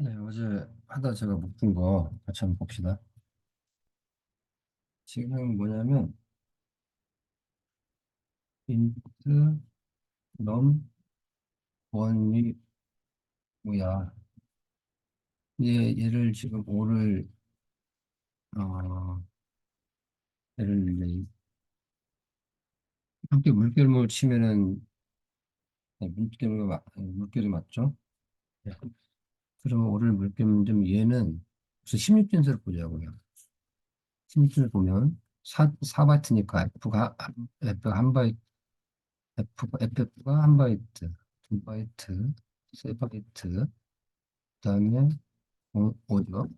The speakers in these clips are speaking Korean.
네, 어제 하다 제가 못 푼 거 같이 한번 봅시다. 지금 뭐냐면 인트 넘 원이 뭐야? 얘 얘를 지금 5를 어 얘를 함께 물결을 치면은 네, 물결이 맞 물결이 맞죠? 네. 그러면 5를 물결 좀 얘는 무슨 16진수를 보자고요. 16진수를 보면 4, 4바이트니까 F가 F가 한 바이트 F가 FF가 한 바이트, 두 바이트, 세 바이트, 그 다음에 어, 뭐죠?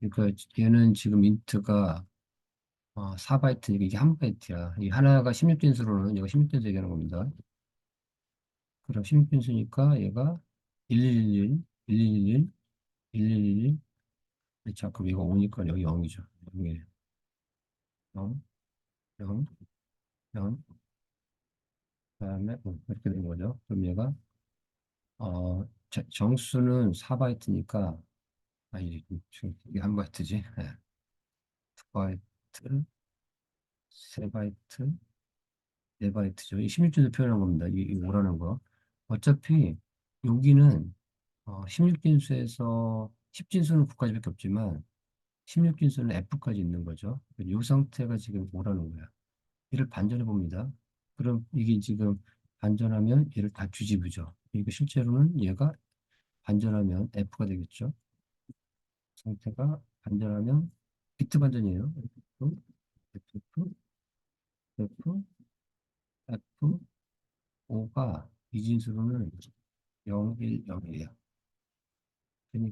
그러니까 얘는 지금 인트가 어, 4바이트니까 이게 한 바이트야. 이 하나가 16진수로는 얘가 16진수 얘기하는 겁니다. 그럼 16진수니까 얘가 1111, 1111, 1111, 자, 그럼 얘가 5니까 여기 0이죠. 0, 0, 0, 0, 그 다음에 음, 이렇게 된 거죠. 그럼 얘가 어, 자- 정수는 4바이트니까 아니 지금 이게 한 바이트지. 네. 2바이트, 3바이트, 4바이트죠. 이 16진수 표현한 겁니다. 이, 이 5라는 거. 어차피 여기는 어, 16진수에서 10진수는 9까지밖에 없지만 16진수는 F까지 있는 거죠. 이 상태가 지금 5라는 거야. 얘를 반전해 봅니다. 그럼 이게 지금 반전하면 얘를 다 뒤집으죠. 이거 실제로는 얘가 반전하면 F가 되겠죠. 상태가 반전하면 비트 반전이에요. F, F, F, F, 5가 이진수로는 0, 1, 0이에요.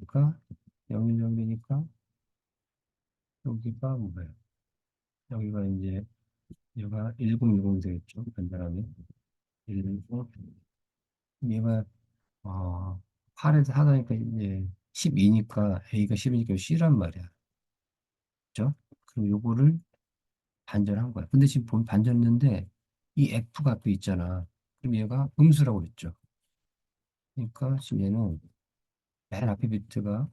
그러니까 0, 1, 0이니까 여기가 뭐예요? 여기가 이제 얘가 1010 되겠죠. 반전하면 10, 얘가 어, 8에서 하다니까 이제 12니까 A가 10이니까 C란 말이야. 그죠? 그럼 요거를 반전한 거야. 근데 지금 보면 반전했는데 이 F가 또 있잖아. 그럼 얘가 음수라고 그랬죠. 그러니까 지금 얘는 맨 앞에 비트가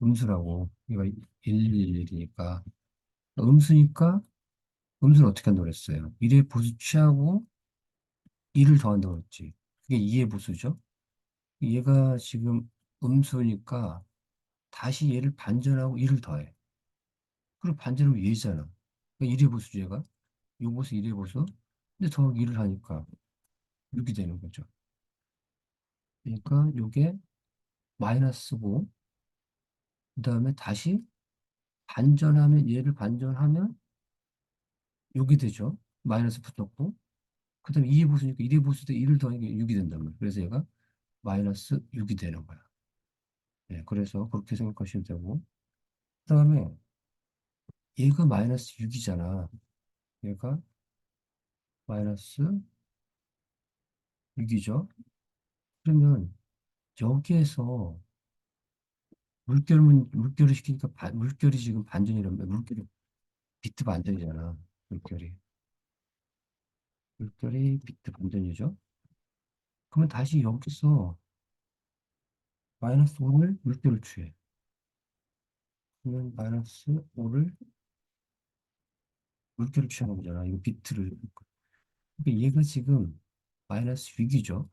음수라고 얘가 111이니까 음수니까 음수는 어떻게 한다고 그랬어요? 1의 보수 취하고 1을 더한다고 그랬지. 그게 2의 보수죠. 얘가 지금 음수니까 다시 얘를 반전하고 1을 더해. 그리고 반전하면 얘잖아. 그러니까 1의 보수죠, 얘가. 요 보수 1의 보수. 근데 더하기 1을 하니까 6이 되는 거죠. 그러니까 요게 마이너스고 그 다음에 다시 반전하면 얘를 반전하면 여기 되죠. 마이너스 붙었고 그 다음에 2의 보수니까 1의 보수 때 1을 더하니까 6이 된단 말이에요. 그래서 얘가 마이너스 6이 되는 거야. 네, 그래서 그렇게 생각하시면 되고 그 다음에 얘가 마이너스 6이잖아. 얘가 마이너스 6이죠. 그러면 여기에서 물결은 물결을 시키니까 바- 물결이 지금 반전이란 말이야. 물결이 비트 반전이잖아. 물결이. 물결이 비트 반전이죠. 그러면 다시 여기서 마이너스 5를 물결을 취해. 그러면 마이너스 5를 물결을 취하는 거잖아. 이거 비트를. 그러니까 얘가 지금 마이너스 6이죠.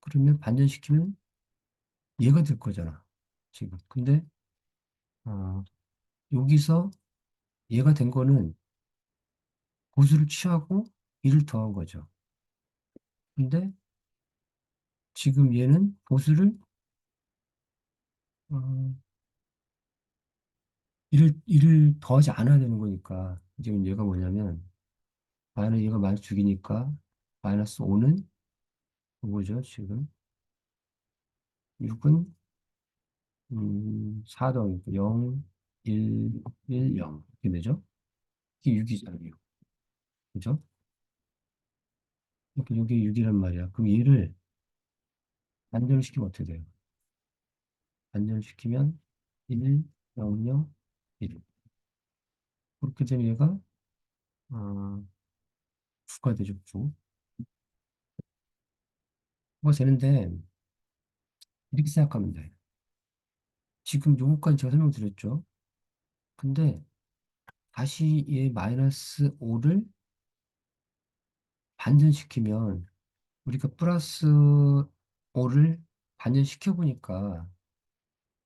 그러면 반전시키면 얘가 될 거잖아. 지금. 근데 어, 여기서 얘가 된 거는 보수를 취하고 1을 더한 거죠. 근데 지금 얘는 보수를 어, 1을, 1을 더하지 않아야 되는 거니까 지금 얘가 뭐냐면 마이너스 얘가 마이너스 6이니까 마이너스 5는 뭐죠 지금 6은 음, 4 더하기 0, 1, 1, 0 이렇게 되죠? 이게 6이잖아요. 6. 그죠? 이렇게 이게 6이란 말이야. 그럼 얘를 반전시키면 어떻게 돼요? 반전시키면 1, 0, 0, 1. 그렇게 되면 얘가 어, 9가 되죠. 9. 가 되는데 이렇게 돼. 지금 요거까지 제가 설명드렸죠. 근데 다시 얘 마이너스 5를 반전시키면 우리가 플러스 5를 반전시켜 보니까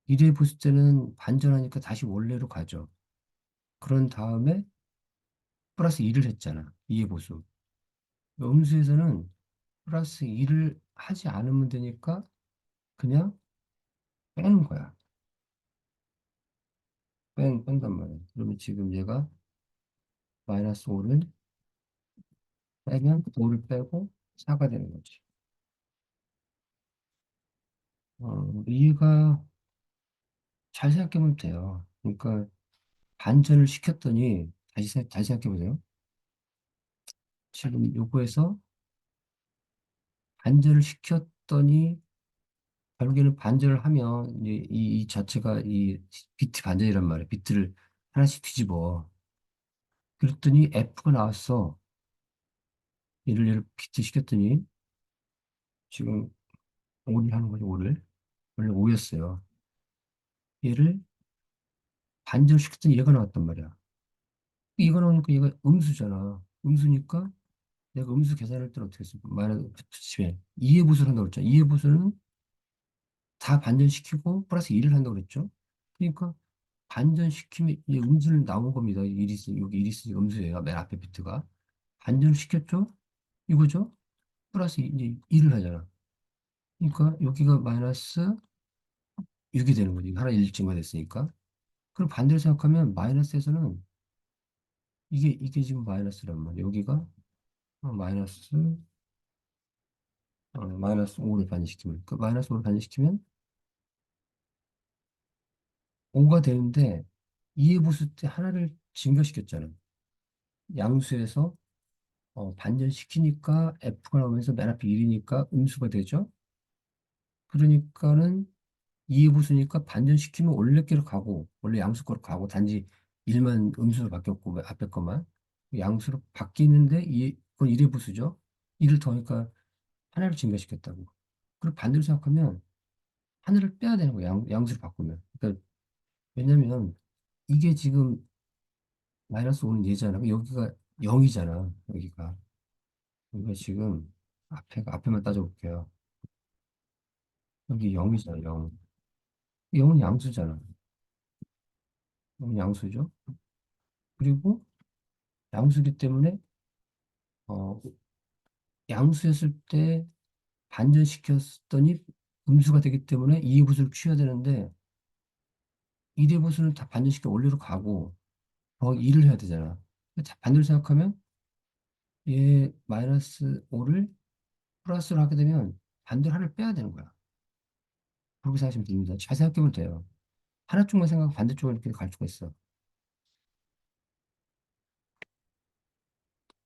1에 보실 때는 반전하니까 다시 원래로 가죠. 그런 다음에 플러스 2를 했잖아. 2의 보수. 음수에서는 플러스 2를 하지 않으면 되니까 그냥 빼는 거야. 뺀, 뺀단 말이야. 그러면 지금 얘가 마이너스 5를 빼면 5를 빼고 4가 되는 거지. 어, 이해가 잘 생각해보면 돼요. 그러니까 반전을 시켰더니 다시, 생- 다시 생각해보세요. 지금 요거에서 반전을 시켰더니 결국에는 반전을 하면 이제 이, 이 자체가 이 비트 반전이란 말이에요. 비트를 하나씩 뒤집어. 그랬더니 F가 나왔어. 얘를 얘를 비트 시켰더니 지금 5를 하는 거죠, 5를. 원래 5였어요. 얘를 반전시켰더니 얘가 나왔단 말이야. 이거 나오니까 얘가 음수잖아. 음수니까 내가 음수 계산할 때는 어떻게 했어? 마이너스 10에 2의 보수를 한다고 그랬죠. 2의 보수는 다 반전시키고 플러스 1을 한다고 그랬죠. 그러니까 반전시키면 이제 음수는 나온 겁니다. 1이 있으니 여기 1이 있으니 음수예요. 맨 앞에 비트가. 반전을 시켰죠? 이거죠? 플러스 이제 1을 하잖아. 그러니까 여기가 마이너스 6이 되는 거지. 하나 1 증가됐으니까. 그럼 반대로 생각하면 마이너스에서는 이게 이게 지금 마이너스란 말이야. 여기가 어, 마이너스 어, 마이너스 5를 반지시키면 그 마이너스 5를 반지시키면 5가 되는데 2의 보수 때 하나를 증가시켰잖아. 양수에서 어, 반전시키니까 F가 나오면서 맨 앞에 1이니까 음수가 되죠. 그러니까는 2의 보수니까 반전시키면 원래께로 가고 원래 양수 거로 가고 단지 1만 음수로 바뀌었고 앞에 것만 양수로 바뀌는데 이 그건 1의 보수죠. 1을 더하니까 하나를 증가시켰다고. 그리고 반대로 생각하면 하나를 빼야 되는 거야. 양, 양수를 바꾸면. 그러니까 왜냐면 이게 지금 마이너스 5는 얘잖아. 그럼 여기가 0이잖아. 여기가. 여기가 지금 앞에, 앞에만 따져볼게요. 여기 0이잖아, 0. 0은 양수잖아. 0은 양수죠. 그리고 양수기 때문에, 어, 양수였을 때 반전시켰더니 음수가 되기 때문에 이의 부수를 취해야 되는데, 1의 부수는 다 반전시켜 원래로 가고, 더 2를 해야 되잖아. 자, 반대로 생각하면, 얘 마이너스 5를 플러스로 하게 되면 반대로 하나를 빼야 되는 거야. 그렇게 생각하시면 됩니다. 잘 생각해보면 돼요. 하나 쪽만 생각하고 반대쪽으로 이렇게 갈 수가 있어.